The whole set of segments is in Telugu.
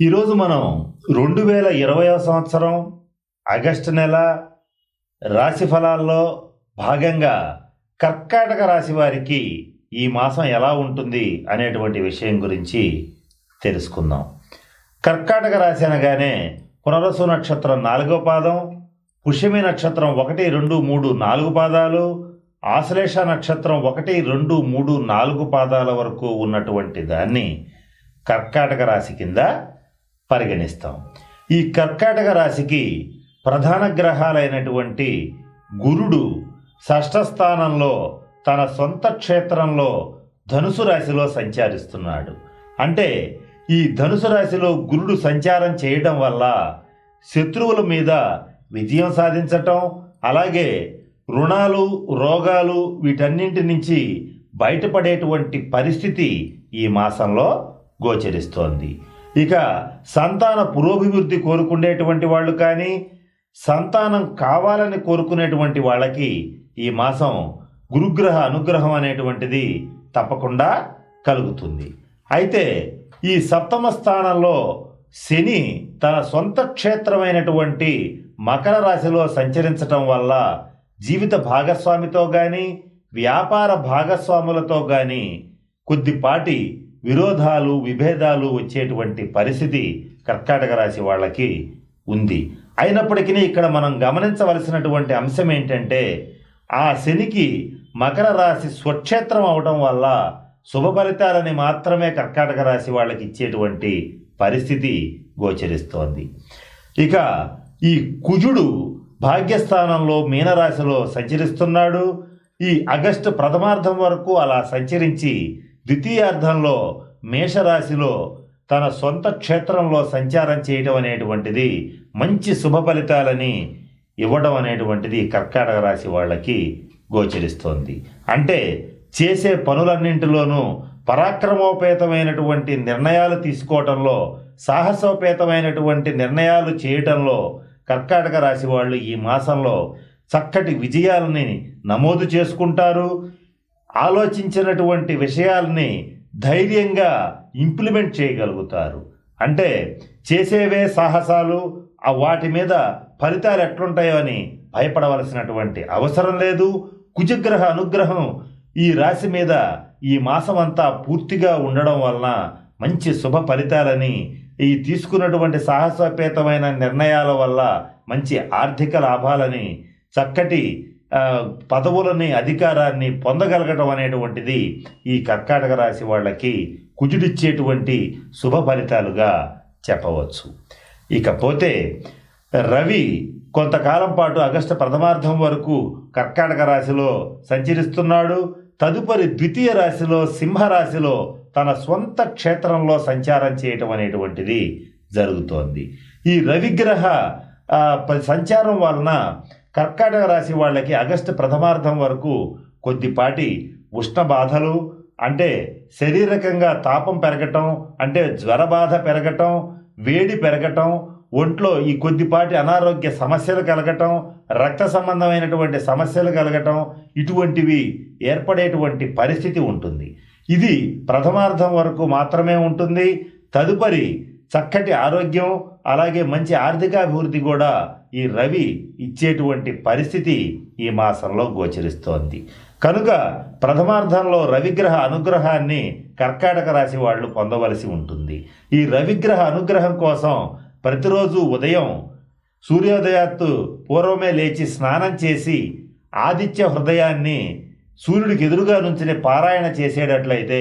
ఈరోజు మనం రెండు వేల ఇరవయవ సంవత్సరం ఆగస్టు నెల రాశి ఫలాల్లో భాగంగా కర్కాటక రాశి వారికి ఈ మాసం ఎలా ఉంటుంది అనేటువంటి విషయం గురించి తెలుసుకుందాం. కర్కాటక రాశి అనగానే పునరసు నక్షత్రం నాలుగో పాదం పుష్యమి నక్షత్రం ఒకటి రెండు మూడు నాలుగు పాదాలు ఆశ్లేష నక్షత్రం ఒకటి రెండు మూడు నాలుగు పాదాల వరకు ఉన్నటువంటి దాన్ని కర్కాటక రాశి కింద పరిగణిస్తాం. ఈ కర్కాటక రాశికి ప్రధాన గ్రహాలైనటువంటి గురుడు షష్ఠస్థానంలో తన సొంత క్షేత్రంలో ధనుసు రాశిలో సంచరిస్తున్నాడు. అంటే ఈ ధనుసు రాశిలో గురుడు సంచారం చేయడం వల్ల శత్రువుల మీద విజయం సాధించటం అలాగే రుణాలు రోగాలు వీటన్నింటి నుంచి బయటపడేటువంటి పరిస్థితి ఈ మాసంలో గోచరిస్తోంది. ఇక సంతాన పురోభివృద్ధి కోరుకునేటువంటి వాళ్ళు కానీ సంతానం కావాలని కోరుకునేటువంటి వాళ్ళకి ఈ మాసం గురుగ్రహ అనుగ్రహం అనేటువంటిది తప్పకుండా కలుగుతుంది. అయితే ఈ సప్తమ స్థానంలో శని తన సొంత క్షేత్రమైనటువంటి మకర రాశిలో సంచరించటం వల్ల జీవిత భాగస్వామితో కానీ వ్యాపార భాగస్వాములతో కానీ కొద్దిపాటి విరోధాలు విభేదాలు వచ్చేటువంటి పరిస్థితి కర్కాటక రాశి వాళ్ళకి ఉంది. అయినప్పటికీ ఇక్కడ మనం గమనించవలసినటువంటి అంశం ఏంటంటే ఆ శనికి మకర రాశి స్వక్షేత్రం అవడం వల్ల శుభ ఫలితాలని మాత్రమే కర్కాటక రాశి వాళ్ళకి ఇచ్చేటువంటి పరిస్థితి గోచరిస్తోంది. ఇక ఈ కుజుడు భాగ్యస్థానంలో మీనరాశిలో సంచరిస్తున్నాడు. ఈ ఆగస్టు ప్రథమార్థం వరకు అలా సంచరించి ద్వితీయార్థంలో మేషరాశిలో తన సొంత క్షేత్రంలో సంచారం చేయడం అనేటువంటిది మంచి శుభ ఫలితాలని ఇవ్వడం అనేటువంటిది కర్కాటక రాశి వాళ్ళకి గోచరిస్తోంది. అంటే చేసే పనులన్నింటిలోనూ పరాక్రమోపేతమైనటువంటి నిర్ణయాలు తీసుకోవటంలో సాహసోపేతమైనటువంటి నిర్ణయాలు చేయటంలో కర్కాటక రాశి వాళ్ళు ఈ మాసంలో చక్కటి విజయాలని నమోదు చేసుకుంటారు. ఆలోచించినటువంటి విషయాల్ని ధైర్యంగా ఇంప్లిమెంట్ చేయగలుగుతారు. అంటే చేసేవే సాహసాలు ఆ వాటి మీద ఫలితాలు ఎట్లుంటాయో అని భయపడవలసినటువంటి అవసరం లేదు. కుజగ్రహ అనుగ్రహం ఈ రాశి మీద ఈ మాసమంతా పూర్తిగా ఉండడం వలన మంచి శుభ ఫలితాలని ఈ తీసుకున్నటువంటి సాహసోపేతమైన నిర్ణయాల వల్ల మంచి ఆర్థిక లాభాలని చక్కటి పదవులని అధికారాన్ని పొందగలగటం అనేటువంటిది ఈ కర్కాటక రాశి వాళ్ళకి కుజుడిచ్చేటువంటి శుభ ఫలితాలుగా చెప్పవచ్చు. ఇకపోతే రవి కొంతకాలం పాటు ఆగస్టు ప్రథమార్థం వరకు కర్కాటక రాశిలో సంచరిస్తున్నాడు. తదుపరి ద్వితీయ రాశిలో సింహరాశిలో తన స్వంత క్షేత్రంలో సంచారం చేయటం అనేటువంటిది జరుగుతోంది. ఈ రవిగ్రహ సంచారం వలన కర్కాటక రాశి వాళ్ళకి ఆగస్టు ప్రథమార్థం వరకు కొద్దిపాటి ఉష్ణ బాధలు అంటే శారీరకంగా తాపం పెరగటం అంటే జ్వర బాధ పెరగటం వేడి పెరగటం ఒంట్లో ఈ కొద్దిపాటి అనారోగ్య సమస్యలు కలగటం రక్త సంబంధమైనటువంటి సమస్యలు కలగటం ఇటువంటివి ఏర్పడేటువంటి పరిస్థితి ఉంటుంది. ఇది ప్రథమార్థం వరకు మాత్రమే ఉంటుంది. తదుపరి చక్కటి ఆరోగ్యం అలాగే మంచి ఆర్థికాభివృద్ధి కూడా ఈ రవి ఇచ్చేటువంటి పరిస్థితి ఈ మాసంలో గోచరిస్తోంది. కనుక ప్రథమార్థంలో రవిగ్రహ అనుగ్రహాన్ని కర్కాటక రాశి వాళ్ళు పొందవలసి ఉంటుంది. ఈ రవిగ్రహ అనుగ్రహం కోసం ప్రతిరోజు ఉదయం సూర్యోదయాత్తు పూర్వమే లేచి స్నానం చేసి ఆదిత్య హృదయాన్ని సూర్యుడికి ఎదురుగా నుంచుని పారాయణ చేసేటట్లయితే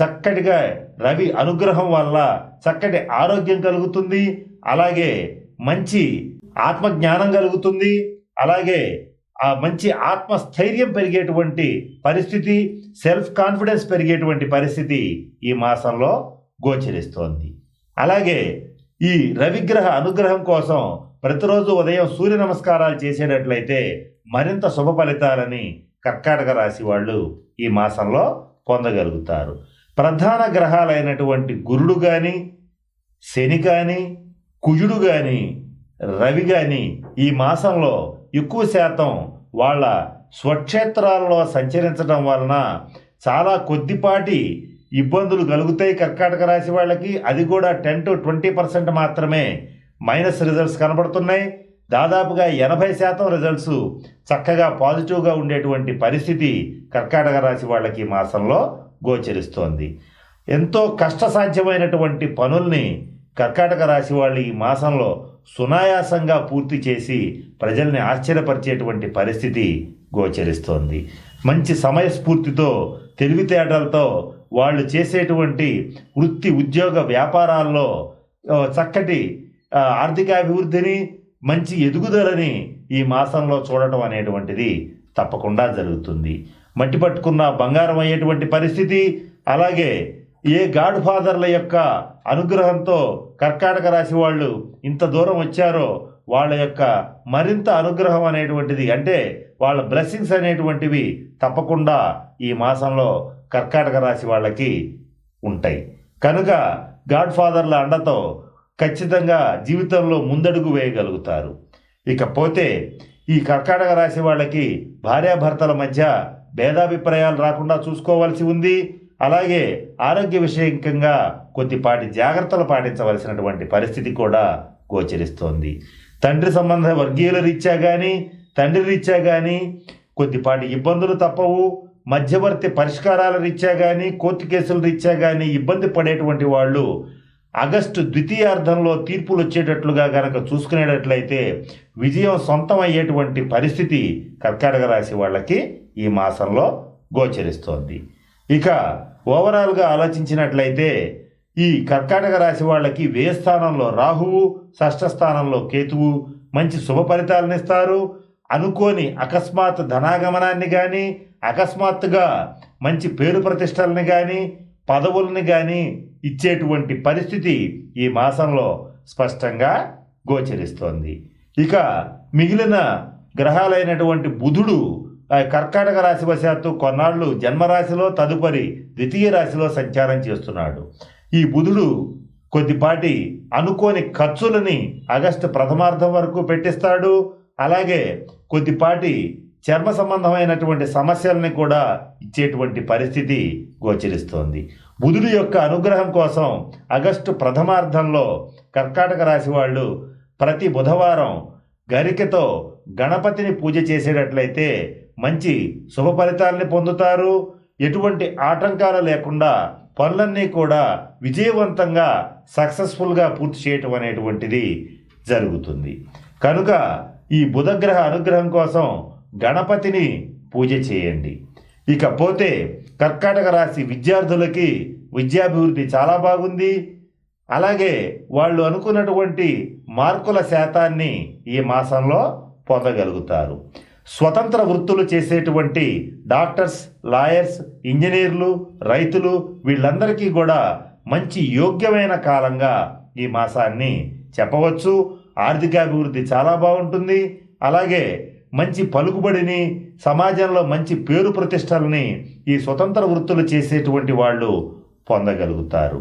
చక్కటిగా రవి అనుగ్రహం వల్ల చక్కటి ఆరోగ్యం కలుగుతుంది. అలాగే మంచి ఆత్మజ్ఞానం కలుగుతుంది. అలాగే ఆ మంచి ఆత్మస్థైర్యం పెరిగేటువంటి పరిస్థితి సెల్ఫ్ కాన్ఫిడెన్స్ పెరిగేటువంటి పరిస్థితి ఈ మాసంలో గోచరిస్తోంది. అలాగే ఈ రవిగ్రహ అనుగ్రహం కోసం ప్రతిరోజు ఉదయం సూర్య నమస్కారాలు చేసేటట్లయితే మరింత శుభ ఫలితాలని కర్కాటక రాశి వాళ్ళు ఈ మాసంలో పొందగలుగుతారు. ప్రధాన గ్రహాలైనటువంటి గురుడు కానీ శని కానీ కుజుడు కానీ రవి కానీ ఈ మాసంలో ఎక్కువ శాతం వాళ్ళ స్వక్షేత్రాల్లో సంచరించడం వలన చాలా కొద్దిపాటి ఇబ్బందులు కలుగుతాయి కర్కాటక రాశి వాళ్ళకి. అది కూడా టెన్ టు ట్వంటీ పర్సెంట్ మాత్రమే మైనస్ రిజల్ట్స్ కనబడుతున్నాయి. దాదాపుగా ఎనభై శాతం రిజల్ట్స్ చక్కగా పాజిటివ్గా ఉండేటువంటి పరిస్థితి కర్కాటక రాశి వాళ్ళకి ఈ మాసంలో. గోచరిస్తోంది. ఎంతో కష్టసాధ్యమైనటువంటి పనుల్ని కర్కాటక రాశి వాళ్ళు ఈ మాసంలో సునాయాసంగా పూర్తి చేసి ప్రజల్ని ఆశ్చర్యపరిచేటువంటి పరిస్థితి గోచరిస్తోంది. మంచి సమయస్ఫూర్తితో తెలివితేటలతో వాళ్ళు చేసేటువంటి వృత్తి ఉద్యోగ వ్యాపారాల్లో చక్కటి ఆర్థికాభివృద్ధిని మంచి ఎదుగుదలని ఈ మాసంలో చూడటం అనేటువంటిది తప్పకుండా జరుగుతుంది. మట్టి పట్టుకున్న బంగారం అయ్యేటువంటి పరిస్థితి అలాగే ఏ గాడ్ ఫాదర్ల యొక్క అనుగ్రహంతో కర్కాటక రాశి వాళ్ళు ఇంత దూరం వచ్చారో వాళ్ళ యొక్క మరింత అనుగ్రహం అనేటువంటిది అంటే వాళ్ళ బ్లెస్సింగ్స్ అనేటువంటివి తప్పకుండా ఈ మాసంలో కర్కాటక రాశి వాళ్ళకి ఉంటాయి. కనుక గాడ్ ఫాదర్ల అండతో ఖచ్చితంగా జీవితంలో ముందడుగు వేయగలుగుతారు. ఇకపోతే ఈ కర్కాటక రాశి వాళ్ళకి భార్యాభర్తల మధ్య భేదాభిప్రాయాలు రాకుండా చూసుకోవాల్సి ఉంది. అలాగే ఆరోగ్య విషయంకంగా కొద్దిపాటి జాగ్రత్తలు పాటించవలసినటువంటి పరిస్థితి కూడా గోచరిస్తోంది. తండ్రి సంబంధ వర్గీయుల రీత్యా కానీ తండ్రి రీత్యా కానీ కొద్దిపాటి ఇబ్బందులు తప్పవు. మధ్యవర్తి పరిష్కారాల రీత్యా కానీ కోర్టు కేసుల రీత్యా కానీ ఇబ్బంది పడేటువంటి వాళ్ళు ఆగస్టు ద్వితీయార్థంలో తీర్పులు వచ్చేటట్లుగా గనక చూసుకునేటట్లయితే విజయం సొంతం అయ్యేటువంటి పరిస్థితి కర్కాటక రాశి వాళ్ళకి ఈ మాసంలో గోచరిస్తోంది. ఇక ఓవరాల్గా ఆలోచించినట్లయితే ఈ కర్కాటక రాశి వాళ్ళకి వ్యయ స్థానంలో రాహువు షష్ఠ స్థానంలో కేతువు మంచి శుభ ఫలితాలను ఇస్తారు. అనుకోని అకస్మాత్ ధనాగమనాన్ని కానీ అకస్మాత్తుగా మంచి పేరు ప్రతిష్టలని కానీ పదవుల్ని కానీ ఇచ్చేటువంటి పరిస్థితి ఈ మాసంలో స్పష్టంగా గోచరిస్తోంది. ఇక మిగిలిన గ్రహాలైనటువంటి బుధుడు కర్కాటక రాశి వశాత్తు కొన్నాళ్ళు జన్మరాశిలో తదుపరి ద్వితీయ రాశిలో సంచారం చేస్తున్నాడు. ఈ బుధుడు కొద్దిపాటి అనుకోని ఖర్చులని ఆగస్టు ప్రథమార్థం వరకు పెట్టిస్తాడు. అలాగే కొద్దిపాటి చర్మ సంబంధమైనటువంటి సమస్యల్ని కూడా ఇచ్చేటువంటి పరిస్థితి గోచరిస్తోంది. బుధుడు యొక్క అనుగ్రహం కోసం ఆగస్టు ప్రథమార్థంలో కర్కాటక రాశి వాళ్ళు ప్రతి బుధవారం గరికతో గణపతిని పూజ చేసేటట్లయితే మంచి శుభ ఫలితాలని పొందుతారు. ఎటువంటి ఆటంకాలు లేకుండా పనులన్నీ కూడా విజయవంతంగా సక్సెస్ఫుల్గా పూర్తి చేయటం అనేటువంటిది జరుగుతుంది. కనుక ఈ బుధగ్రహ అనుగ్రహం కోసం గణపతిని పూజ చేయండి. ఇకపోతే కర్కాటక రాశి విద్యార్థులకి విద్యాభివృద్ధి చాలా బాగుంది. అలాగే వాళ్ళు అనుకున్నటువంటి మార్కుల శాతాన్ని ఈ మాసంలో పొందగలుగుతారు. స్వతంత్ర వృత్తులు చేసేటువంటి డాక్టర్స్ లాయర్స్ ఇంజనీర్లు రైతులు వీళ్ళందరికీ కూడా మంచి యోగ్యమైన కాలంగా ఈ మాసాన్ని చెప్పవచ్చు. ఆర్థికాభివృద్ధి చాలా బాగుంటుంది. అలాగే మంచి పలుకుబడిని సమాజంలో మంచి పేరు ప్రతిష్టలని ఈ స్వతంత్ర వృత్తులు చేసేటువంటి వాళ్ళు పొందగలుగుతారు.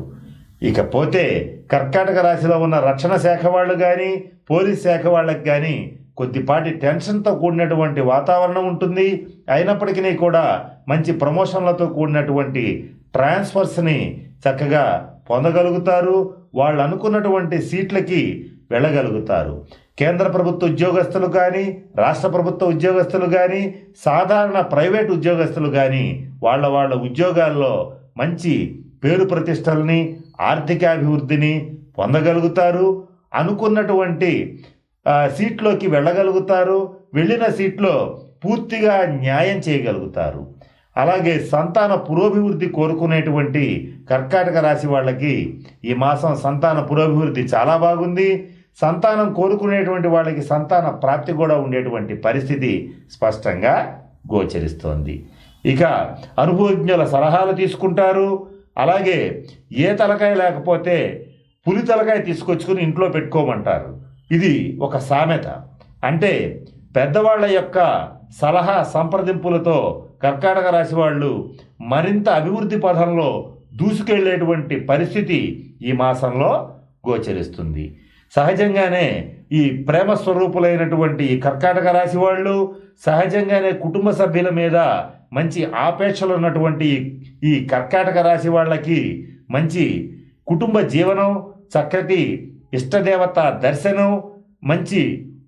ఇకపోతే కర్కాటక రాశిలో ఉన్న రక్షణ శాఖ వాళ్ళు కానీ పోలీస్ శాఖ వాళ్ళకి కానీ కొద్దిపాటి టెన్షన్తో కూడినటువంటి వాతావరణం ఉంటుంది. అయినప్పటికీ కూడా మంచి ప్రమోషన్లతో కూడినటువంటి ట్రాన్స్ఫర్స్ని చక్కగా పొందగలుగుతారు. వాళ్ళు అనుకున్నటువంటి సీట్లకి వెళ్ళగలుగుతారు. కేంద్ర ప్రభుత్వ ఉద్యోగస్తులు కానీ రాష్ట్ర ప్రభుత్వ ఉద్యోగస్తులు కానీ సాధారణ ప్రైవేట్ ఉద్యోగస్తులు కానీ వాళ్ళ వాళ్ళ ఉద్యోగాల్లో మంచి పేరు ప్రతిష్టల్ని ఆర్థికాభివృద్ధిని పొందగలుగుతారు. అనుకున్నటువంటి సీట్లోకి వెళ్ళగలుగుతారు వెళ్ళిన సీట్లో పూర్తిగా న్యాయం చేయగలుగుతారు. అలాగే సంతాన పురోభివృద్ధి కోరుకునేటువంటి కర్కాటక రాశి వాళ్ళకి ఈ మాసం సంతాన పురోభివృద్ధి చాలా బాగుంది. సంతానం కోరుకునేటువంటి వాళ్ళకి సంతాన ప్రాప్తి కూడా ఉండేటువంటి పరిస్థితి స్పష్టంగా గోచరిస్తోంది. ఇక అనుభవజ్ఞుల సలహాలు తీసుకుంటారు. అలాగే ఏ తలకాయ లేకపోతే పులి తలకాయ తీసుకొచ్చుకుని ఇంట్లో పెట్టుకోమంటారు. ఇది ఒక సామెత. అంటే పెద్దవాళ్ళ యొక్క సలహా సంప్రదింపులతో కర్కాటక రాశి వాళ్ళు మరింత అభివృద్ధి పథంలో దూసుకెళ్ళేటువంటి పరిస్థితి ఈ మాసంలో గోచరిస్తుంది. సహజంగానే ఈ ప్రేమ స్వరూపులైనటువంటి ఈ కర్కాటక రాశి వాళ్ళు సహజంగానే కుటుంబ సభ్యుల మీద మంచి ఆపేక్షలు ఉన్నటువంటి ఈ- ఈ కర్కాటక రాశి వాళ్ళకి మంచి కుటుంబ జీవనం చక్కటి ఇష్టదేవత దర్శనం మంచి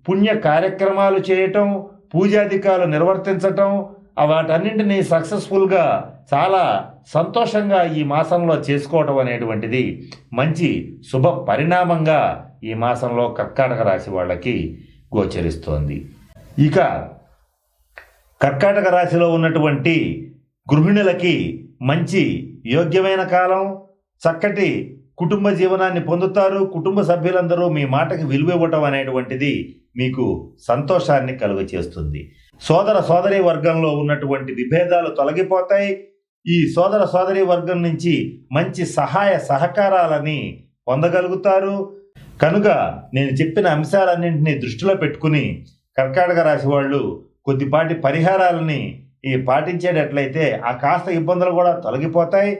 పుణ్య కార్యక్రమాలు చేయటం పూజాధికాలు నిర్వర్తించటం వాటన్నింటినీ సక్సెస్ఫుల్గా చాలా సంతోషంగా ఈ మాసంలో చేసుకోవటం అనేటువంటిది మంచి శుభ పరిణామంగా ఈ మాసంలో కర్కాటక రాశి వాళ్ళకి గోచరిస్తోంది. ఇక కర్కాటక రాశిలో ఉన్నటువంటి గృహిణులకి మంచి యోగ్యమైన కాలం చక్కటి కుటుంబ జీవనాన్ని పొందుతారు కుటుంబ సభ్యులందరూ మీ మాటకి విలువ ఇవ్వటం అనేటువంటిది మీకు సంతోషాన్ని కలుగచేస్తుంది. సోదర సోదరి వర్గంలో ఉన్నటువంటి విభేదాలు తొలగిపోతాయి. ఈ సోదర సోదరి వర్గం నుంచి మంచి సహాయ సహకారాలని పొందగలుగుతారు. కనుక నేను చెప్పిన అంశాలన్నింటినీ దృష్టిలో పెట్టుకుని కర్కాటక రాశి వాళ్ళు కొద్దిపాటి పరిహారాలని ఈ పాటించేటట్లయితే ఆ కాస్త ఇబ్బందులు కూడా తొలగిపోతాయి.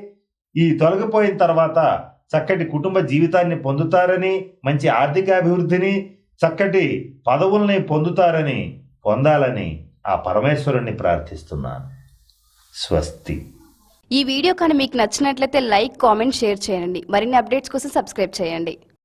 ఈ తొలగిపోయిన తర్వాత చక్కటి కుటుంబ జీవితాన్ని పొందుతారని మంచి ఆర్థిక అభివృద్ధిని చక్కటి పదవుల్ని పొందుతారని పొందాలని ఆ పరమేశ్వరుణ్ణి ప్రార్థిస్తున్నాను. స్వస్తి. ఈ వీడియో కానీ మీకు నచ్చినట్లయితే లైక్ కామెంట్ షేర్ చేయండి. మరిన్ని అప్డేట్స్ కోసం సబ్స్క్రైబ్ చేయండి.